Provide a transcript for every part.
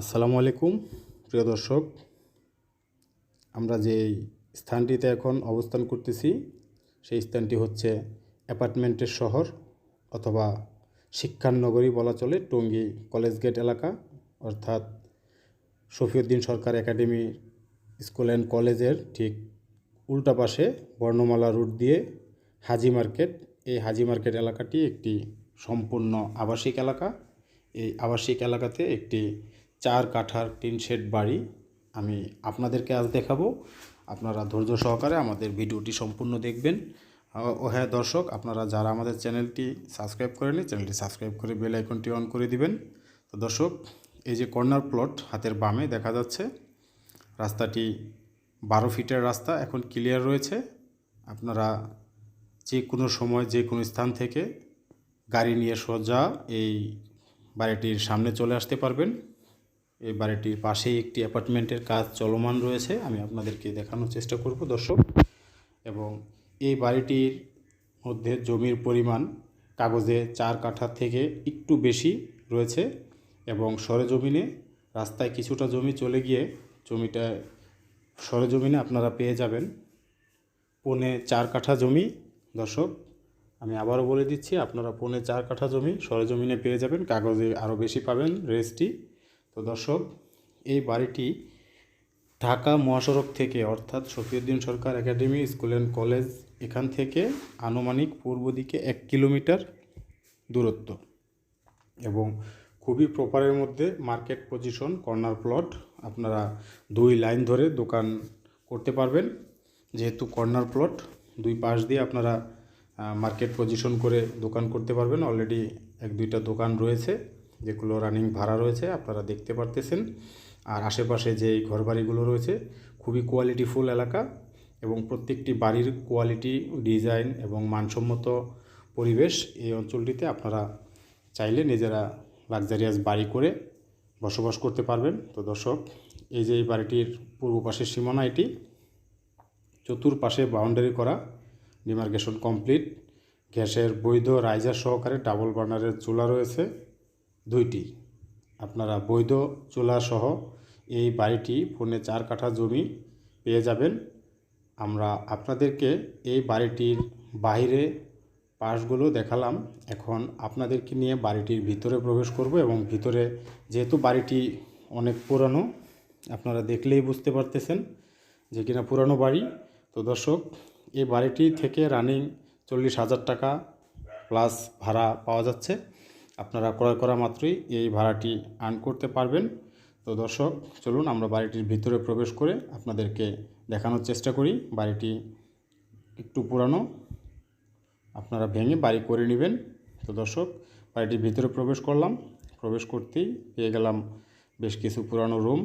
আসসালামু আলাইকুম, প্রিয় দর্শক। আমরা যে স্থানটিতে এখন অবস্থান করতেছি, সেই স্থানটি হচ্ছে অ্যাপার্টমেন্টের শহর অথবা শিক্ষার নগরী বলা চলে, টঙ্গী কলেজ গেট এলাকা। অর্থাৎ Shafiuddin Sarkar academy school and কলেজের ঠিক উল্টা পাশে বর্ণমালা রুট দিয়ে হাজি মার্কেট। এই হাজি মার্কেট এলাকাটি একটি সম্পূর্ণ আবাসিক এলাকা। এই আবাসিক এলাকাতে একটি চার কাঠার টিন শেড বাড়ি আমি আপনাদেরকে আজ দেখাবো। আপনারা ধৈর্য সহকারে আমাদের ভিডিওটি সম্পূর্ণ দেখবেন। ও হ্যাঁ দর্শক, আপনারা যারা আমাদের চ্যানেলটি সাবস্ক্রাইব করেনি চ্যানেলটি সাবস্ক্রাইব করে বেল আইকনটি অন করে দিবেন। তো দর্শক, এই যে কর্নার প্লট হাতের বামে দেখা যাচ্ছে, রাস্তাটি বারো ফিটের রাস্তা, এখন ক্লিয়ার রয়েছে। আপনারা যে কোনো সময়, যে কোনো স্থান থেকে গাড়ি নিয়ে সোজা এই বাড়িটির সামনে চলে আসতে পারবেন। এই বাড়িটির পাশেই একটি অ্যাপার্টমেন্টের কাজ চলমান রয়েছে, আমি আপনাদেরকে দেখানোর চেষ্টা করব, দর্শক। এবং এই বাড়িটির মধ্যে জমির পরিমাণ কাগজে চার কাঠা থেকে একটু বেশি রয়েছে এবং সরেজমিনে রাস্তায় কিছুটা জমি চলে গিয়ে জমিটা সরেজমিনে আপনারা পেয়ে যাবেন। পৌনে চার কাঠা জমি, দর্শক, আমি আবারও বলে দিচ্ছি, আপনারা পৌনে চার কাঠা জমি সরেজমিনে পেয়ে যাবেন, কাগজে আরও বেশি পাবেন রেজিস্ট্রি তো দর্শক, এই বাড়িটি ঢাকা মহাসড়ক থেকে, অর্থাৎ Shafiuddin Sarkar academy school and college, এখান থেকে আনুমানিক পূর্ব দিকে এক কিলোমিটার দূরত্ব এবং খুবই প্রপারের মধ্যে মার্কেট পজিশন কর্নার প্লট আপনারা দুই লাইন ধরে দোকান করতে পারবেন। যেহেতু কর্নার প্লট দুই পাশ দিয়ে আপনারা মার্কেট পজিশন করে দোকান করতে পারবেন। অলরেডি এক দুইটা দোকান রয়েছে। যেগুলো রানিং ভাড়া রয়েছে, আপনারা দেখতে পারতেছেন। আর আশেপাশে যে ঘরবাড়িগুলো রয়েছে, খুবই কোয়ালিটিফুল এলাকা এবং প্রত্যেকটি বাড়ির কোয়ালিটি ডিজাইন এবং মানসম্মত পরিবেশ এই অঞ্চলটিতে আপনারা চাইলে নিজেরা লাক্সারিয়াস বাড়ি করে বসবাস করতে পারবেন। তো দর্শক, এই যে এই বাড়িটির পূর্ব পাশের সীমানা এটি, চতুর্পাশে বাউন্ডারি করা ডিমার্কেশন কমপ্লিট গ্যাসের বৈধ রাইজার সহকারে ডাবল বার্নারের চুলা রয়েছে। দুইটি। আপনারা বৈধ চুলা সহ এই বাড়িটি ফোনে চার কাঠা জমি পেয়ে যাবেন। আমরা আপনাদেরকে এই বাড়িটির বাইরে পাশগুলো দেখালাম। এখন আপনাদেরকে নিয়ে বাড়িটির ভিতরে প্রবেশ করব এবং ভিতরে যেহেতু বাড়িটি অনেক পুরানো, আপনারা দেখলেই বুঝতে পারতেছেন যে কিনা পুরানো বাড়ি। তো দর্শক, এই বাড়িটি থেকে রানিং চল্লিশ হাজার টাকা প্লাস ভাড়া পাওয়া যাচ্ছে। আপনারা ক্রয় করা মাত্রই এই ভাড়াটি আর্ন করতে পারবেন। তো দর্শক, চলুন আমরা বাড়িটির ভিতরে প্রবেশ করে আপনাদেরকে দেখানোর চেষ্টা করি। বাড়িটি একটু পুরানো, আপনারা ভেঙে বাড়ি করে নেবেন। তো দর্শক, বাড়িটির ভিতরে প্রবেশ করলাম। প্রবেশ করতেই পেয়ে গেলাম বেশ কিছু পুরানো রুম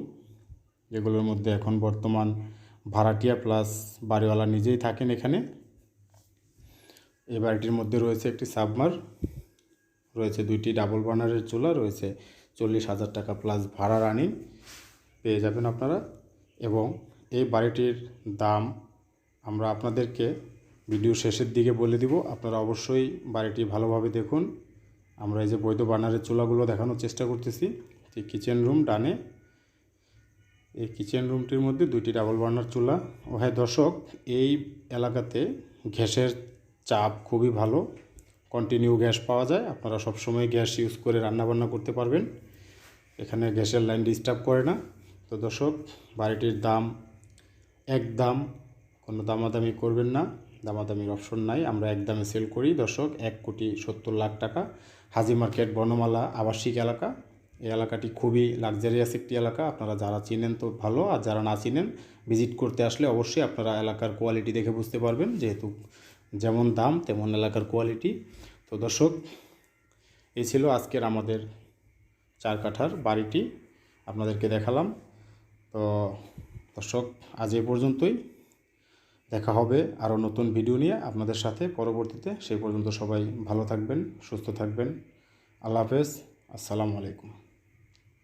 যেগুলোর মধ্যে এখন বর্তমান ভাড়াটিয়া প্লাস বাড়িওয়ালা নিজেই থাকেন এখানে। এই বাড়িটির মধ্যে রয়েছে একটি সাবমার রয়েছে দুইটি ডাবল বার্নারের চুলা, রয়েছে চল্লিশ হাজার টাকা প্লাস ভাড়া রানিং পেয়ে যাবেন আপনারা। এবং এই বাড়িটির দাম আমরা আপনাদেরকে ভিডিও শেষের দিকে বলে দিব। আপনারা অবশ্যই বাড়িটি ভালোভাবে দেখুন। আমরা এই যে বৈধ বার্নারের চুলাগুলো দেখানোর চেষ্টা করতেছি। যে কিচেন রুম ডানে। এই কিচেন রুমটির মধ্যে দুইটি ডাবল বার্নার চুলা। ও হ্যাঁ দর্শক, এই এলাকাতে গ্যাসের চাপ খুবই ভালো। কন্টিনিউ গ্যাস পাওয়া যায়। আপনারা সবসময় গ্যাস ইউজ করে রান্নাবান্না করতে পারবেন। এখানে গ্যাসের লাইন ডিস্টার্ব করে না। তো দর্শক, বাড়িটির দাম এক দাম, কোনো দামাদামি করবেন না। দামাদামির অপশন নাই। আমরা এক দামে সেল করি। দর্শক, এক কোটি সত্তর লাখ টাকা। হাজি মার্কেট, বনমালা আবাসিক এলাকা। এই এলাকাটি খুবই লাক্সারিয়াস একটি এলাকা। আপনারা যারা চিনেন তো ভালো। আর যারা না চিনেন ভিজিট করতে আসলে অবশ্যই আপনারা এলাকার কোয়ালিটি দেখে বুঝতে পারবেন। যেহেতু যেমন দাম, তেমন এলাকার কোয়ালিটি তো দর্শক এই ছিল আজকের আমাদের চার কাঠার বাড়িটি। আপনাদেরকে দেখালাম। তো দর্শক, আজ এই পর্যন্তই। দেখা হবে আরও নতুন ভিডিও নিয়ে আপনাদের সাথে পরবর্তীতে। সেই পর্যন্ত সবাই ভালো থাকবেন, সুস্থ থাকবেন। আল্লাহ হাফেজ। আসসালামু আলাইকুম।